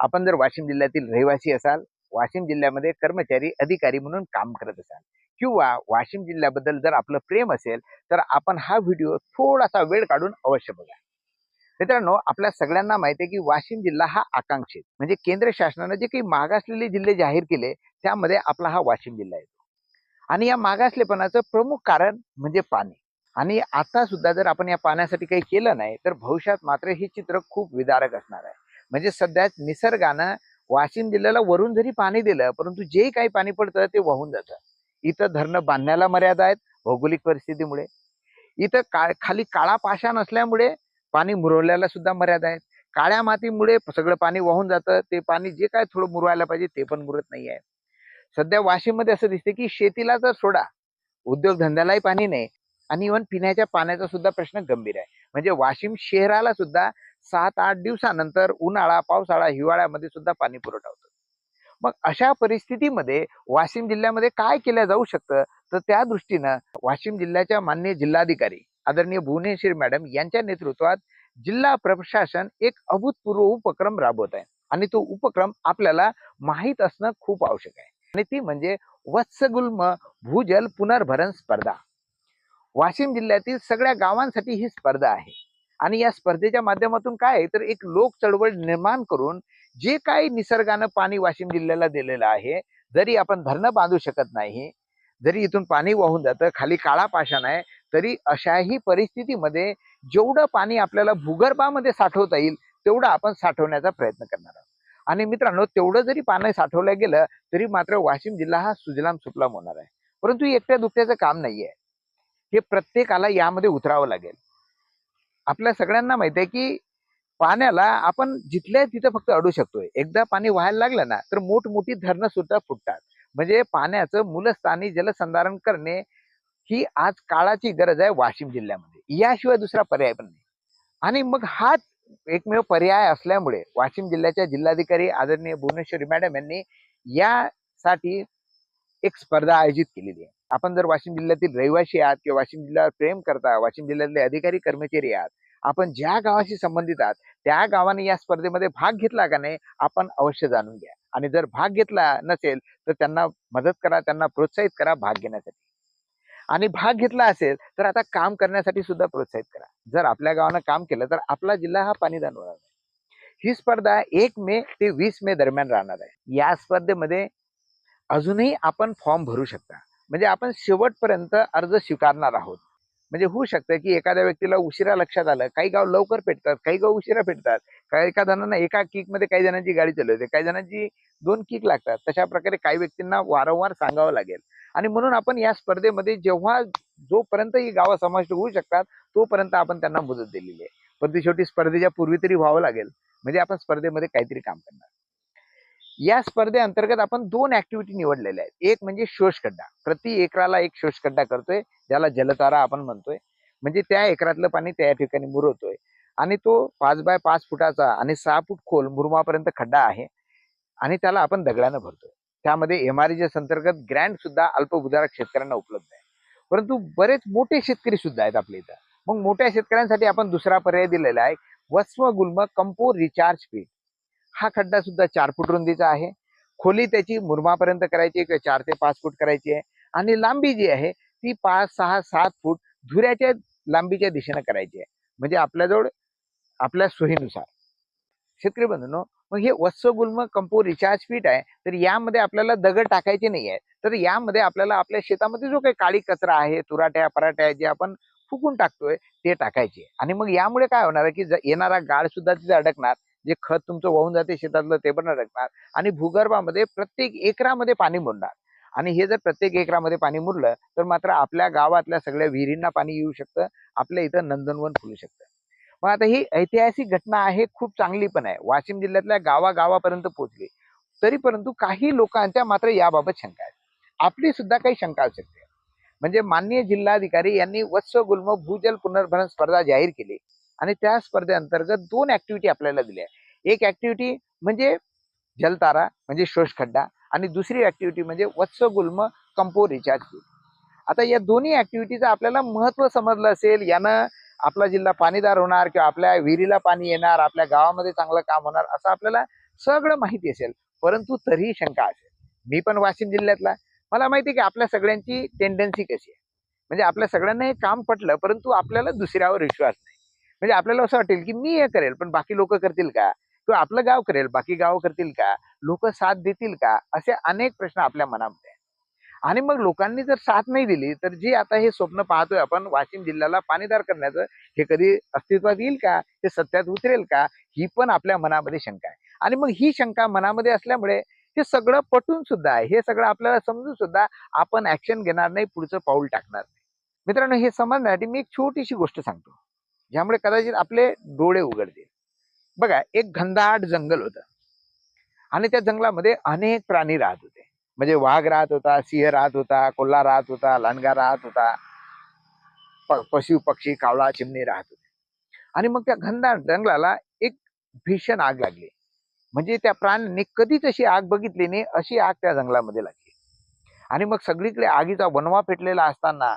आपण जर वाशिम जिल्ह्यातील रहिवासी असाल वाशिम जिल्ह्यामध्ये कर्मचारी अधिकारी म्हणून काम करत असाल किंवा वाशिम जिल्ह्याबद्दल जर आपलं प्रेम असेल तर आपण हा व्हिडिओ थोडासा वेळ काढून अवश्य बघा. मित्रांनो आपल्या सगळ्यांना माहिती आहे की वाशिम जिल्हा हा आकांक्षित म्हणजे केंद्र शासनानं जे काही मागासलेले जिल्हे जाहीर केले त्यामध्ये आपला हा वाशिम जिल्हा येतो. आणि या मागासलेपणाचं प्रमुख कारण म्हणजे पाणी. आणि आता सुद्धा जर आपण या पाण्यासाठी काही केलं नाही तर भविष्यात मात्र हे चित्र खूप विदारक असणार आहे. म्हणजे सध्या निसर्गानं वाशिम जिल्ह्याला वरून जरी पाणी दिलं परंतु जे काही पाणी पडतं ते वाहून जातं. इथं धरणं बांधण्याला मर्यादा आहेत भौगोलिक परिस्थितीमुळे. इथं का खाली काळा पाषाण असल्यामुळे पाणी मुरवल्याला सुद्धा मर्यादा आहेत. काळ्या मातीमुळे सगळं पाणी वाहून जातं ते पाणी जे काय थोडं मुरवायला पाहिजे ते पण मुरत नाही आहे. सध्या वाशिममध्ये असं दिसतं की शेतीला तर सोडा उद्योगधंद्यालाही पाणी नाही आणि इव्हन पिण्याच्या पाण्याचा सुद्धा प्रश्न गंभीर आहे. म्हणजे वाशिम शहराला सुद्धा सात आठ दिवसानंतर उन्हाळा पावसाळा हिवाळ्यामध्ये सुद्धा पाणी पुरवठा होतो. मग अशा परिस्थितीमध्ये वाशिम जिल्ह्यामध्ये काय केलं जाऊ शकतं? तर त्या दृष्टीनं वाशिम जिल्ह्याच्या मान्य जिल्हाधिकारी आदरणीय भुवनेश्वर मॅडम यांच्या नेतृत्वात जिल्हा प्रशासन एक अभूतपूर्व उपक्रम राबवत आहे. आणि तो उपक्रम आपल्याला माहीत असणं खूप आवश्यक आहे. आणि ती म्हणजे वत्सगुल्म भूजल पुनर्भरण स्पर्धा. वाशिम जिल्ह्यातील सगळ्या गावांसाठी ही स्पर्धा आहे. आणि या स्पर्धेच्या माध्यमातून काय आहे तर एक लोक चळवळ निर्माण करून जे काही निसर्गानं पाणी वाशिम जिल्ह्याला दिलेलं आहे जरी आपण धरणं बांधू शकत नाही जरी इथून पाणी वाहून जातं खाली काळा पाषाण आहे तरी अशाही परिस्थितीमध्ये जेवढं पाणी आपल्याला भूगर्भामध्ये साठवता येईल तेवढं आपण साठवण्याचा प्रयत्न करणार आहोत. आणि मित्रांनो तेवढं जरी पाणी साठवलं गेलं तरी मात्र वाशिम जिल्हा हा सुजलाम सुफलाम होणार आहे. परंतु एकट्या दुकट्याचं काम नाहीये. हे प्रत्येकाला यामध्ये उतरावं लागेल. आपल्या सगळ्यांना माहिती आहे की पाण्याला आपण जिथल्या तिथं फक्त अडू शकतोय. एकदा पाणी व्हायला लागलं ना तर मोठमोठी धरणं सुद्धा फुटतात. म्हणजे पाण्याचं मूलस्थानी जलसंधारण करणे ही आज काळाची गरज आहे वाशिम जिल्ह्यामध्ये. याशिवाय दुसरा पर्याय पण नाही. आणि मग हाच एकमेव पर्याय असल्यामुळे वाशिम जिल्ह्याच्या जिल्हाधिकारी आदरणीय भुवनेश्वरी मॅडम यांनी यासाठी एक स्पर्धा आयोजित केलेली आहे. आपण जर वाशिम जिल्ह्यातील रहिवासी आहात किंवा वाशिम जिल्ह्यावर प्रेम करता वाशिम जिल्ह्यातले अधिकारी कर्मचारी आहात आपण ज्या गावाशी संबंधित आहात त्या गावाने या स्पर्धेमध्ये भाग घेतला का नाही आपण अवश्य जाणून घ्या. आणि जर भाग घेतला नसेल तर त्यांना मदत करा त्यांना प्रोत्साहित करा भाग घेण्यासाठी. आणि भाग घेतला असेल तर आता काम करण्यासाठी सुद्धा प्रोत्साहित करा. जर आपल्या गावानं काम केलं तर आपला जिल्हा हा पाणीदान होणार आहे ही स्पर्धा एक मे ते वीस मे दरम्यान राहणार आहे. या स्पर्धेमध्ये अजूनही आपण फॉर्म भरू शकता. म्हणजे आपण शेवटपर्यंत अर्ज स्वीकारणार आहोत. म्हणजे होऊ शकतं की एखाद्या व्यक्तीला उशिरा लक्षात आलं काही गाव लवकर पेटतात काही गाव उशिरा पेटतात. काही एका जणांना एका किकमध्ये काही जणांची गाडी चालवते काही जणांची दोन किक लागतात. तशा प्रकारे काही व्यक्तींना वारंवार सांगावं लागेल. आणि म्हणून आपण या स्पर्धेमध्ये जेव्हा जोपर्यंत ही गावं समाविष्ट होऊ शकतात तोपर्यंत आपण त्यांना मुदत दिलेली आहे. पण ती शेवटी स्पर्धेच्या पूर्वी तरी व्हावं लागेल. म्हणजे आपण स्पर्धेमध्ये काहीतरी काम करणार. या स्पर्धेअंतर्गत आपण दोन ऍक्टिव्हिटी निवडलेल्या आहेत. एक म्हणजे शोषखड्डा. प्रति एकराला एक शोषखड्डा करतोय ज्याला जलतारा आपण म्हणतोय. म्हणजे त्या एकरातलं पाणी त्या ठिकाणी मुरवतोय. आणि तो पाच बाय पाच फुटाचा आणि सहा फूट खोल मुरमापर्यंत खड्डा आहे आणि त्याला आपण दगडानं भरतोय. त्यामध्ये एमआरजीएस अंतर्गत ग्रँड सुद्धा अल्पभूधारक शेतकऱ्यांना उपलब्ध आहे. परंतु बरेच मोठे शेतकरी सुद्धा आहेत आपल्या इथं. मग मोठ्या शेतकऱ्यांसाठी आपण दुसरा पर्याय दिलेला आहे. वस्व गुल्म कंपोर रिचार्ज पीठ हा खड्डा सुद्धा चार फूट रुंदीचा आहे. खोली त्याची मुरमापर्यंत करायची किंवा चार ते पाच फूट करायची आहे. आणि लांबी जी आहे ती पाच सहा सात फूट धुऱ्याच्या लांबीच्या दिशेनं करायची आहे. म्हणजे आपल्याजवळ आपल्या सोयीनुसार. शेतकरी बंधूंनो मग हे वत्सगुल्म कंपो रिचार्ज पीठ आहे तर यामध्ये आपल्याला दगड टाकायचे नाही आहे तर यामध्ये आपल्याला आपल्या शेतामध्ये जो काही काळी कचरा आहे तुराट्या पराठ्या जे आपण फुकून टाकतोय ते टाकायचे आणि मग यामुळे काय होणार आहे की येणारा गाळ सुद्धा तिथे अडकणार. जे खत तुमचं वाहून जाते शेतातलं ते पण अडकणार आणि भूगर्भामध्ये प्रत्येक एकरामध्ये पाणी मुरणार. आणि हे जर प्रत्येक एकरामध्ये पाणी मुरलं तर मात्र आपल्या गावातल्या सगळ्या विहिरींना पाणी येऊ शकतं आपल्या इथं नंदनवन फुलू शकतं. मग आता ही ऐतिहासिक घटना आहे खूप चांगली पण आहे. वाशिम जिल्ह्यातल्या गावागावापर्यंत पोहोचली. तरी परंतु काही लोकांच्या मात्र याबाबत शंका आहेत. आपली सुद्धा काही शंका असू शकते. म्हणजे माननीय जिल्हाधिकारी यांनी वत्स गुल्म भूजल पुनर्भरण स्पर्धा जाहीर केली. आणि त्या स्पर्धेअंतर्गत दोन ऍक्टिव्हिटी आपल्याला दिल्या एक ऍक्टिव्हिटी म्हणजे जलतारा म्हणजे शोषखड्डा आणि दुसरी ऍक्टिव्हिटी म्हणजे वत्स गुल्म कंपो रिचार्ज आता या दोन्ही ऍक्टिव्हिटीचं आपल्याला महत्त्व समजलं असेल यानं आपला जिल्हा पाणीदार होणार किंवा आपल्या विहिरीला पाणी येणार आपल्या गावामध्ये चांगलं काम होणार असं आपल्याला सगळं माहिती असेल. परंतु तरीही शंका असेल. मी पण वाशिम जिल्ह्यातला मला माहिती आहे की आपल्या सगळ्यांची टेंडन्सी कशी आहे? म्हणजे आपल्या सगळ्यांना हे काम पटलं परंतु आपल्याला दुसऱ्यावर विश्वास नाही. म्हणजे आपल्याला असं वाटेल की मी हे करेल पण बाकी लोक करतील का? किंवा आपलं गाव करेल बाकी गाव करतील का? लोक साथ देतील का? असे अनेक प्रश्न आपल्या मनामध्ये आणि मग लोकांनी जर साथ नाही दिली तर जे आता हे स्वप्न पाहतोय आपण वाशिम जिल्ह्याला पाणीदार करण्याचं हे कधी अस्तित्वात येईल का? हे सत्यात उतरेल का? ही पण आपल्या मनामध्ये शंका आहे. आणि मग ही शंका मनामध्ये असल्यामुळे हे सगळं पटून सुद्धा आहे. हे सगळं आपल्याला समजून सुद्धा आपण ऍक्शन घेणार नाही पुढचं पाऊल टाकणार नाही. मित्रांनो हे समजण्यासाठी मी एक छोटीशी गोष्ट सांगतो. ज्यामुळे कदाचित आपले डोळे उघडतील. बघा एक घनदाट जंगल होतं. आणि त्या जंगलामध्ये अनेक प्राणी राहत होते. म्हणजे वाघ राहत होता सिंह राहत होता कोल्हा राहत होता लांडगा राहत होता प- पशु पक्षी कावळा चिमणी राहत होते. आणि मग त्या घनदाट जंगलाला एक भीषण आग लागली. म्हणजे त्या प्राण्यांनी कधीच अशी आग बघितली नाही अशी आग त्या जंगलामध्ये लागली. आणि मग सगळीकडे आगीचा वनवा पेटलेला असताना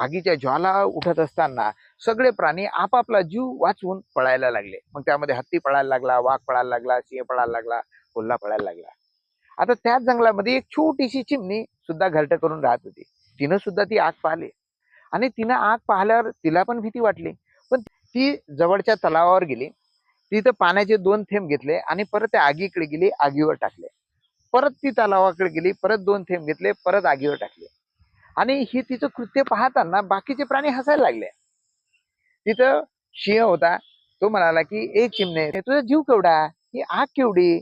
आगीच्या ज्वाला उठत असताना सगळे प्राणी आपापला जीव वाचवून पळायला लागले. मग त्यामध्ये हत्ती पळायला लागला वाघ पळायला लागला सिंह पळायला लागला कोल्हा पळायला लागला. आता त्याच जंगलामध्ये एक छोटीशी चिमणी सुद्धा घरटं करून राहत होती. तिनं सुद्धा ती आग पाहिली. आणि तिनं आग पाहिल्यावर तिला पण भीती वाटली. पण ती जवळच्या तलावावर गेली. तिथं पाण्याचे दोन थेंब घेतले आणि परत त्या आगीकडे गेली आगीवर टाकले. परत ती तलावाकडे गेली परत दोन थेंब घेतले परत आगीवर टाकले. आणि हे तिचं कृत्य पाहताना बाकीचे प्राणी हसायला लागले. तिथं सिंह होता. तो म्हणाला की ए चिमणे तुझा जीव केवढा? ही आग केवढी?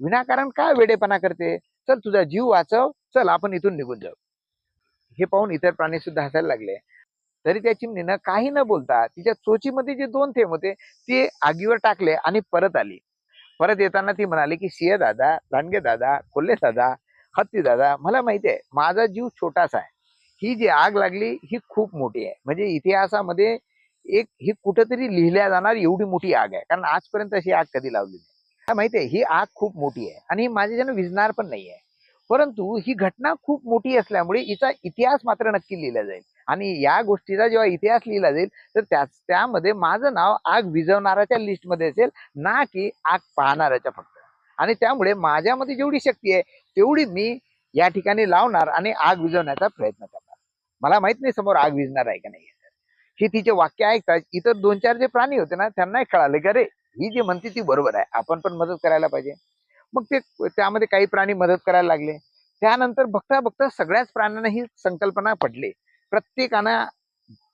विनाकारण काय वेडेपणा करते? चल तुझा जीव वाचव. चल आपण इथून निघून जाऊ. हे पाहून इतर प्राणी सुद्धा हसायला लागले. तरी त्या चिमणीनं काही न बोलता तिच्या चोचीमध्ये जे दोन थेंब होते ते आगीवर टाकले आणि परत आली. परत येताना ती म्हणाली की सिंह दादा लांडगे दादा कोल्हे दादा हत्ती दादा मला माहिती आहे माझा जीव छोटासा आहे. ही जी आग लागली ही खूप मोठी आहे. म्हणजे इतिहासामध्ये एक ही कुठंतरी लिहिल्या जाणार एवढी मोठी आग आहे. कारण आजपर्यंत अशी आग कधी लावली नाही. माहिती आहे ही आग खूप मोठी आहे. आणि ही माझ्याच्यानं विजणार पण नाही आहे. परंतु ही घटना खूप मोठी असल्यामुळे हिचा इतिहास मात्र नक्की लिहिला जाईल. आणि या गोष्टीचा जेव्हा इतिहास लिहिला जाईल तर त्या त्यामध्ये माझं नाव आग विजवणाऱ्याच्या लिस्टमध्ये असेल ना की आग पाहणाऱ्याच्या फक्त. आणि त्यामुळे माझ्यामध्ये जेवढी शक्ती आहे तेवढी मी या ठिकाणी लावणार आणि आग विझवण्याचा प्रयत्न करणार. मला माहीत नाही समोर आग विझणार आहे का नाही. ही तिचे वाक्य ऐकतात इतर दोन चार जे प्राणी होते ना त्यांनाही कळाले की अरे ही जी म्हणते ती बरोबर आहे. आपण पण मदत करायला पाहिजे. मग ते त्यामध्ये काही प्राणी मदत करायला लागले. त्यानंतर बघता बघता सगळ्याच प्राण्यांना ही संकल्पना पडली. प्रत्येकानं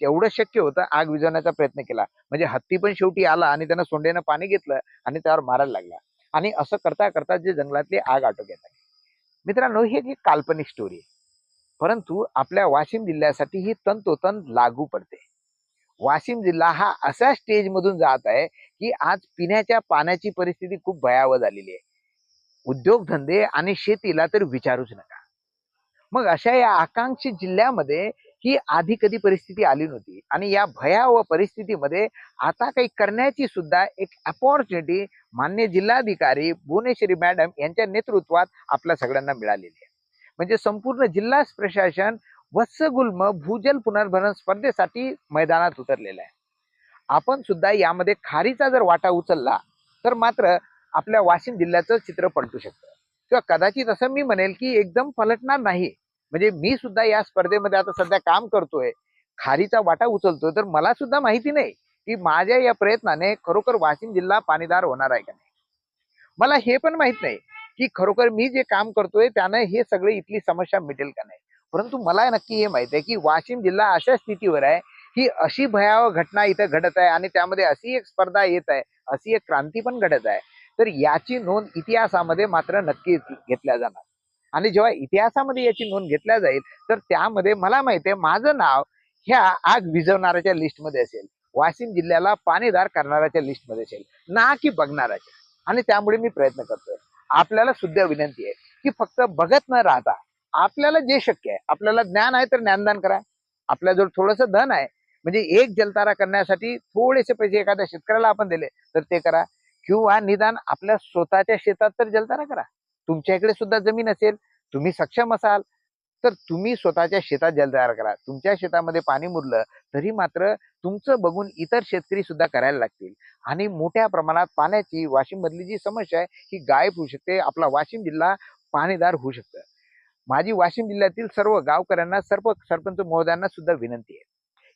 जेवढं शक्य होतं आग विजवण्याचा प्रयत्न केला. म्हणजे हत्ती पण शेवटी आला आणि त्यानं सोंडेनं पाणी घेतलं आणि त्यावर मारायला लागला. आणि असं करता करता जे जंगलातली आग आटोक्यात आली. मित्रांनो ही एक काल्पनिक स्टोरी आहे. परंतु आपल्या वाशिम जिल्ह्यासाठी ही तंतोतंत लागू पडते. वाशिम जिल्हा हा अशा स्टेज मधून जात आहे की आज पिण्याच्या पाण्याची परिस्थिती खूप भयावह झालेली आहे. उद्योगधंदे आणि शेतीला तर विचारूच नका. मग अशा या आकांक्षित जिल्ह्यामध्ये ही आधी कधी परिस्थिती आली नव्हती आणि या भयावह परिस्थितीमध्ये आता काही करण्याची सुद्धा एक अपॉर्च्युनिटी मान्य जिल्हाधिकारी भुवनेश्वरी मॅडम यांच्या नेतृत्वात आपल्या सगळ्यांना मिळालेली आहे. म्हणजे संपूर्ण जिल्हा प्रशासन वत्सगुल्म भूजल पुनर्भरण स्पर्धेसाठी मैदानात उतरलेलं आहे. आपण सुद्धा यामध्ये खारीचा जर वाटा उचलला तर मात्र आपल्या वाशिम जिल्ह्याचं चित्र पलटू शकतं. किंवा कदाचित असं मी म्हणेल की एकदम पलटणार नाही. म्हणजे मी सुद्धा या स्पर्धेमध्ये आता सध्या काम करतोय. खारीचा वाटा उचलतोय तर मला सुद्धा माहिती नाही की माझ्या या प्रयत्नाने खरोखर वाशिम जिल्हा पाणीदार होणार आहे का नाही. मला हे पण माहीत नाही. की खरोखर मी जे काम करतोय त्यानं हे सगळे इथली समस्या मिटेल का नाही? परंतु मला नक्की हे माहीत आहे की वाशिम जिल्हा अशा स्थितीवर आहे की अशी भयावह घटना इथं घडत आहे आणि त्यामध्ये अशी एक स्पर्धा येत आहे अशी एक क्रांती पण घडत आहे. तर याची नोंद इतिहासामध्ये मात्र नक्की घेतल्या जाणार. आणि जेव्हा इतिहासामध्ये याची नोंद घेतल्या जाईल तर त्यामध्ये मला माहिती आहे माझं नाव ह्या आग विझवणाऱ्याच्या लिस्टमध्ये असेल. वाशिम जिल्ह्याला पाणीदार करणाऱ्याच्या लिस्टमध्ये असेल. ना की बघणाऱ्याच्या. आणि त्यामुळे मी प्रयत्न करतोय. आपल्याला सुद्धा विनंती आहे की फक्त बघत न राहता आपल्याला जे शक्य आहे आपल्याला ज्ञान आहे तर ज्ञानदान करा. आपल्याजवळ थोडस धन आहे म्हणजे एक जलतारा करण्यासाठी थोडेसे पैसे एखाद्या शेतकऱ्याला आपण दिले तर ते करा. किंवा निदान आपल्या स्वतःच्या शेतात तर जलतारा करा. तुमच्या इकडे सुद्धा जमीन असेल तुम्ही सक्षम असाल तर तुम्ही स्वतःच्या शेतात जल तयार करा. तुमच्या शेतामध्ये पाणी मुरलं तरी मात्र तुमचं बघून इतर शेतकरी सुद्धा करायला लागतील. आणि मोठ्या प्रमाणात पाण्याची वाशिम मधली जी समस्या आहे ही गायब होऊ शकते. आपला वाशिम जिल्हा पाणीदार होऊ शकतं. माझी वाशिम जिल्ह्यातील सर्व गावकऱ्यांना सर्व सरपंच महोदयांना सुद्धा विनंती आहे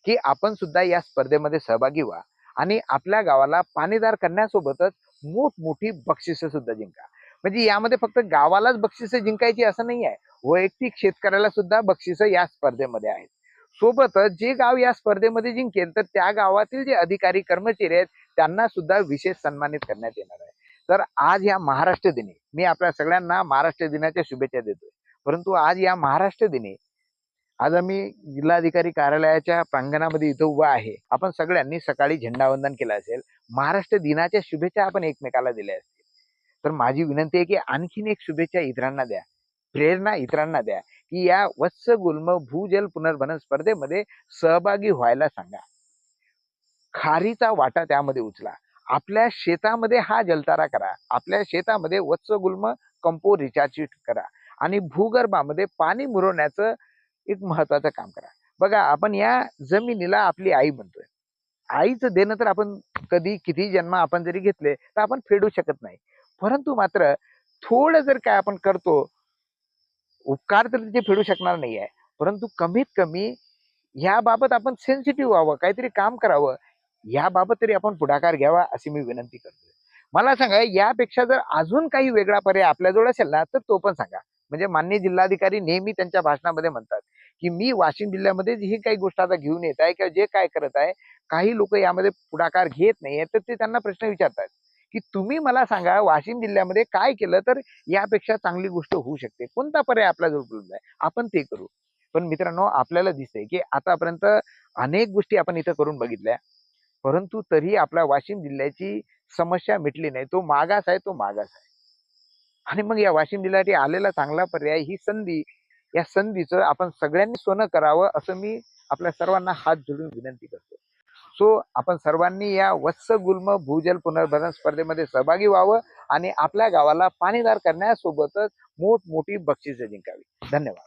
की आपण सुद्धा या स्पर्धेमध्ये सहभागी व्हा. आणि आपल्या गावाला पाणीदार करण्यासोबतच मोठमोठी बक्षिसं सुद्धा जिंका. म्हणजे यामध्ये फक्त गावालाच बक्षिसं जिंकायची असं नाही आहे. वैयक्तिक शेतकऱ्याला सुद्धा बक्षिसं या स्पर्धेमध्ये आहेत. सोबतच जे गाव या स्पर्धेमध्ये जिंकेल तर त्या गावातील जे अधिकारी कर्मचारी आहेत त्यांना सुद्धा विशेष सन्मानित करण्यात येणार आहे. तर आज या महाराष्ट्र दिनी मी आपल्या सगळ्यांना महाराष्ट्र दिनाच्या शुभेच्छा देतोय. परंतु आज या महाराष्ट्र दिनी आज आम्ही जिल्हाधिकारी कार्यालयाच्या प्रांगणामध्ये इथं उभा आहे. आपण सगळ्यांनी सकाळी झेंडावंदन केलं असेल. महाराष्ट्र दिनाच्या शुभेच्छा आपण एकमेकाला दिल्या असतील. तर माझी विनंती आहे की आणखीन एक शुभेच्छा इतरांना द्या. प्रेरणा इतरांना द्या की या वत्स गुल्म भूजल पुनर्भरण स्पर्धेमध्ये सहभागी व्हायला सांगा. खारीचा वाटा त्यामध्ये उचला. आपल्या शेतामध्ये हा जलतारा करा. आपल्या शेतामध्ये वत्स गुल्म कंपो रिचार्ज करा. आणि भूगर्भामध्ये पाणी मुरवण्याचं एक महत्वाचं काम करा. बघा आपण या जमिनीला आपली आई म्हणतोय. आईचं देणं तर आपण कधी किती जन्म आपण जरी घेतले तर आपण फेडू शकत नाही. परंतु मात्र थोडं जर काय आपण करतो उपकार तर तिथे फेडू शकणार नाही आहे परंतु कमीत कमी याबाबत आपण सेन्सिटिव्ह व्हावं काहीतरी काम करावं याबाबत तरी आपण पुढाकार घ्यावा अशी मी विनंती करतोय. मला सांगा यापेक्षा जर अजून काही वेगळा पर्याय आपल्याजवळ असेल ना तर तो पण सांगा. म्हणजे मान्य जिल्हाधिकारी नेहमी त्यांच्या भाषणामध्ये म्हणतात की मी वाशिम जिल्ह्यामध्ये ही काही गोष्ट आता घेऊन येत आहे किंवा जे काय करत आहे काही लोक यामध्ये पुढाकार घेत नाहीये. तर ते त्यांना प्रश्न विचारतात. की तुम्ही मला सांगा वाशिम जिल्ह्यामध्ये काय केलं तर यापेक्षा चांगली गोष्ट होऊ शकते. कोणता पर्याय आपल्याजवळ उपलब्ध आहे? आपण ते करू. पण मित्रांनो आपल्याला दिसतंय की आतापर्यंत अनेक गोष्टी आपण इथं करून बघितल्या. परंतु तरी आपल्या वाशिम जिल्ह्याची समस्या मिटली नाही. तो मागास आहे तो मागास आहे. आणि मग या वाशिम जिल्ह्यासाठी आलेला चांगला पर्याय ही संधी या संधीचं आपण सगळ्यांनी सोनं करावं असं मी आपल्या सर्वांना हात जोडून विनंती करतो. सो आपण सर्वांनी या वत्स गुल्म भूजल पुनर्भरण स्पर्धेमध्ये सहभागी व्हावं आणि आपल्या गावाला पाणीदार करण्यासोबतच मोठमोठी बक्षिसं जिंकावी. धन्यवाद.